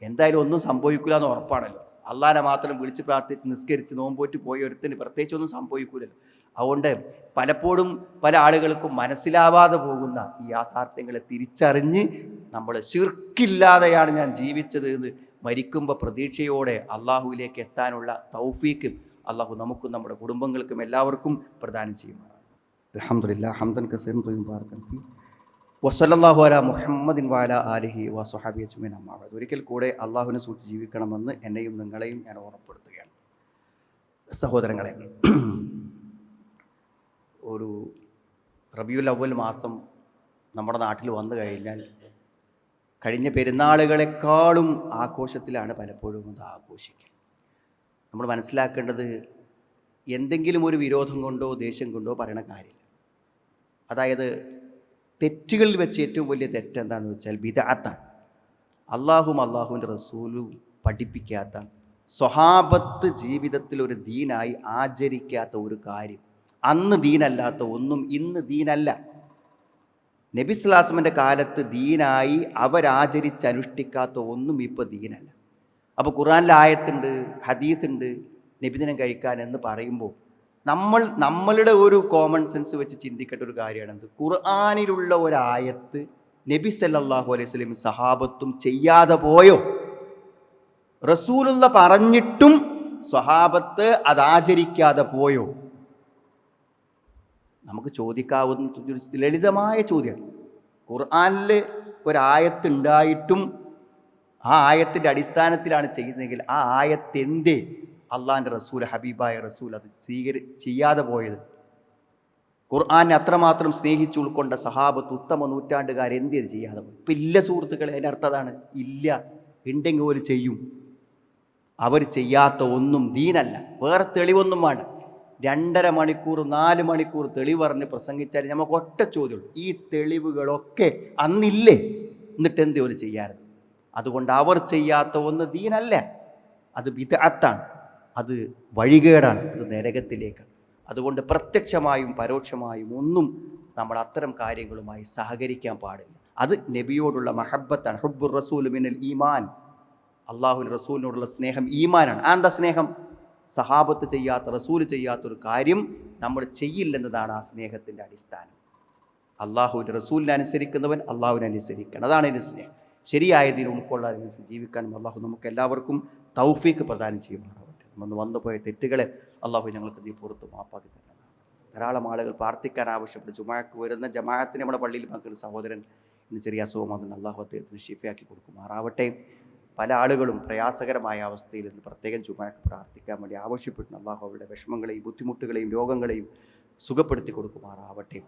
Speaker 1: എന്തായാലും ഒന്നും സംഭവിക്കില്ല എന്ന് ഉറപ്പാണല്ലോ. അള്ളാനെ മാത്രം വിളിച്ച് പ്രാർത്ഥിച്ച് നിസ്കരിച്ച് നോമ്പോറ്റ് പോയി ഒരുത്തിന് പ്രത്യേകിച്ചൊന്നും സംഭവിക്കൂലല്ലോ. അതുകൊണ്ട് പലപ്പോഴും പല ആളുകൾക്കും മനസ്സിലാവാതെ പോകുന്ന ഈ യാഥാർത്ഥ്യങ്ങളെ തിരിച്ചറിഞ്ഞ് നമ്മൾ ശിർക്കില്ലാതെയാണ് ഞാൻ ജീവിച്ചത് എന്ന് മരിക്കുമ്പോൾ പ്രതീക്ഷയോടെ അള്ളാഹുവിലേക്ക് എത്താനുള്ള തൗഫീക്കും അള്ളാഹു നമുക്കും നമ്മുടെ കുടുംബങ്ങൾക്കും എല്ലാവർക്കും പ്രദാനം ചെയ്യുമാറാണ്. ഹംദൻ മുഹമ്മദിൻ ആലിഹി ഒരിക്കൽ കൂടെ അള്ളാഹുവിനെ സൂക്ഷിച്ച് ജീവിക്കണമെന്ന് എന്നെയും നിങ്ങളെയും ഞാൻ ഓർമ്മപ്പെടുത്തുകയാണ്. സഹോദരങ്ങളെ ഒരു റബിയുൽ അവൽ മാസം നമ്മുടെ നാട്ടിൽ വന്നു കഴിഞ്ഞാൽ കഴിഞ്ഞ പെരുന്നാളുകളെക്കാളും ആഘോഷത്തിലാണ് പലപ്പോഴും അത് ആഘോഷിക്കുക. നമ്മൾ മനസ്സിലാക്കേണ്ടത് എന്തെങ്കിലും ഒരു വിരോധം കൊണ്ടോ ദേഷ്യം കൊണ്ടോ പറയണ കാര്യമില്ല. അതായത് തെറ്റുകളിൽ വെച്ച് ഏറ്റവും വലിയ തെറ്റെന്താണെന്ന് വെച്ചാൽ ബിദാത്താണ് അള്ളാഹും അള്ളാഹുവിന്റെ റസൂലും പഠിപ്പിക്കാത്ത സ്വഹാബത്ത് ജീവിതത്തിൽ ഒരു ദീനായി ആചരിക്കാത്ത ഒരു കാര്യം അന്ന് ദീനല്ലാത്ത ഒന്നും ഇന്ന് ദീനല്ല. നബി സ്ലാസ്മിന്റെ കാലത്ത് ദീനായി അവരാചരിച്ചനുഷ്ഠിക്കാത്ത ഒന്നും ഇപ്പോൾ ദീനല്ല. അപ്പോൾ ഖുറാനിലെ ആയത്തുണ്ട് ഹദീസുണ്ട് നബിദിനം കഴിക്കാൻ എന്ന് പറയുമ്പോൾ നമ്മൾ നമ്മളുടെ ഒരു കോമൺ സെൻസ് വെച്ച് ചിന്തിക്കേണ്ട ഒരു കാര്യമാണെന്ത്? ഖുർആാനിലുള്ള ഒരായത്ത് നബി സല്ലാഹു അലൈഹി സ്വലം സഹാബത്തും ചെയ്യാതെ പോയോ? റസൂലുള്ള പറഞ്ഞിട്ടും സ്വഹാബത്ത് അതാചരിക്കാതെ പോയോ? നമുക്ക് ചോദിക്കാവുന്ന ലളിതമായ ചോദ്യമാണ് ഖുർആാനിൽ ഒരായത്തുണ്ടായിട്ടും ആ ആയത്തിന്റെ അടിസ്ഥാനത്തിലാണ് ചെയ്യുന്നതെങ്കിൽ ആ ആയത്ത് എന്തേ അള്ളാഹിന്റെ റസൂൽ ഹബീബായ റസൂൽ അത് സ്വീകരി ചെയ്യാതെ പോയത്. ഖുർആാനെ അത്രമാത്രം സ്നേഹിച്ചു ഉൾക്കൊണ്ട സഹാബത്ത് ഉത്തമ നൂറ്റാണ്ടുകാർ എന്ത് ചെയ്യാതെ പോയി. ഇപ്പം ഇല്ല സുഹൃത്തുക്കളെ അതിന്റെ അർത്ഥതാണ് ഇല്ല. ഉണ്ടെങ്കിൽ ഒരു ചെയ്യും. അവർ ചെയ്യാത്ത ഒന്നും ദീനല്ല. വേറെ തെളിവൊന്നും വേണ്ട. രണ്ടര മണിക്കൂർ നാല് മണിക്കൂർ തെളിവ് പറഞ്ഞ് പ്രസംഗിച്ചാൽ നമുക്ക് ഒറ്റ ചോദ്യമുള്ളൂ. ഈ തെളിവുകളൊക്കെ അന്നില്ലേ? എന്നിട്ട് എന്തേ ഒരു ചെയ്യാറുണ്ട് അതുകൊണ്ട് അവർ ചെയ്യാത്ത ഒന്ന് ദീനല്ല. അത് വിദഗ്ധാണ് അത് വഴികേടാണ്. അത് നരകത്തിലേക്ക്. അതുകൊണ്ട് പ്രത്യക്ഷമായും പരോക്ഷമായും ഒന്നും നമ്മൾ അത്തരം കാര്യങ്ങളുമായി സഹകരിക്കാൻ പാടില്ല. അത് നബിയോടുള്ള മഹബത്താണ്. ഹുബുർ റസൂൽ മിനൽ ഈമാൻ. അള്ളാഹു റസൂലിനോടുള്ള സ്നേഹം ഈമാനാണ്. ആ എന്താ സ്നേഹം? സഹാബത്ത് ചെയ്യാത്ത റസൂൽ ചെയ്യാത്തൊരു കാര്യം നമ്മൾ ചെയ്യില്ലെന്നതാണ് ആ സ്നേഹത്തിന്റെ അടിസ്ഥാനം. അള്ളാഹുവിന്റെ റസൂലിനെ അനുസരിക്കുന്നവൻ അള്ളാഹുവിനെ അനുസരിക്കണം. അതാണ് എന്റെ സ്നേഹം. ശരിയായ രീതിയിൽ ഉൾക്കൊള്ളാൻ അനുസരിച്ച് ജീവിക്കാനും അള്ളാഹു നമുക്ക് എല്ലാവർക്കും തൗഫീക്ക് പ്രദാനം ചെയ്യുമാറാവട്ടെ. നമ്മൾ വന്നുപോയ തെറ്റുകളെ അള്ളാഹു ഞങ്ങൾക്ക് നീ പുറത്ത് മാപ്പാക്കി തരണം ധാരാളം ആളുകൾ പ്രാർത്ഥിക്കാൻ ആവശ്യപ്പെട്ട് ജുമാക്ക് വരുന്ന ജമാഅത്തിന് നമ്മുടെ പള്ളിയിൽ പങ്കെടുത്ത സഹോദരൻ ഇന്ന് ചെറിയ അസുഖം അതിന് അള്ളാഹു അദ്ദേഹത്തിന് ഷിഫയാക്കി കൊടുക്കുമാറാവട്ടെ. പല ആളുകളും പ്രയാസകരമായ അവസ്ഥയിൽ നിന്ന് പ്രത്യേകം ചുമക്ക് പ്രാർത്ഥിക്കാൻ വേണ്ടി ആവശ്യപ്പെട്ടു അള്ളാഹു അവരുടെ വിഷമങ്ങളെയും ബുദ്ധിമുട്ടുകളെയും രോഗങ്ങളെയും സുഖപ്പെടുത്തി കൊടുക്കുമാറാവട്ടെ.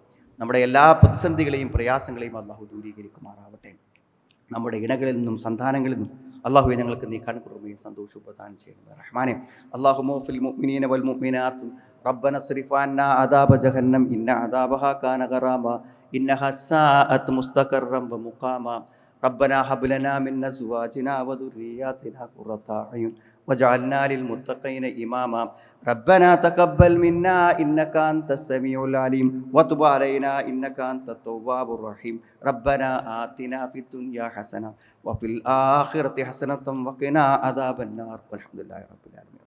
Speaker 1: നമ്മുടെ എല്ലാ പ്രതിസന്ധികളെയും പ്രയാസങ്ങളെയും അള്ളാഹു ദൂരീകരിക്കുമാറാവട്ടെ. നമ്മുടെ ഇണകളിൽ നിന്നും സന്താനങ്ങളിൽ നിന്നും അള്ളാഹുവെ ഞങ്ങൾക്ക് നീ കൺകുറുമയും സന്തോഷവും പ്രദാനം ചെയ്യുന്നത് റഹ്മാനെ. അള്ളാഹു മോഫിൽ മുഅ്മിനീന വൽ മുഅ്മിനാത്ത്. റബ്ബന സരിഫാന അദാബ ജഹന്നം. ഇന്ന അദാബഹ കാന ഗറാമ. ഇന്നഹ സാഅത്ത് മുസ്തഖറം വ മുഖാമ. ربنا هب لنا من أزواجنا وذرياتنا قرة أعين واجعلنا للمتقين إماما. ربنا تقبل منا إنك أنت السميع العليم. وتب علينا إنك أنت التواب الرحيم. ربنا آتنا في الدنيا حسنة وفي الآخرة حسنة وقنا عذاب النار. والحمد لله رب العالمين.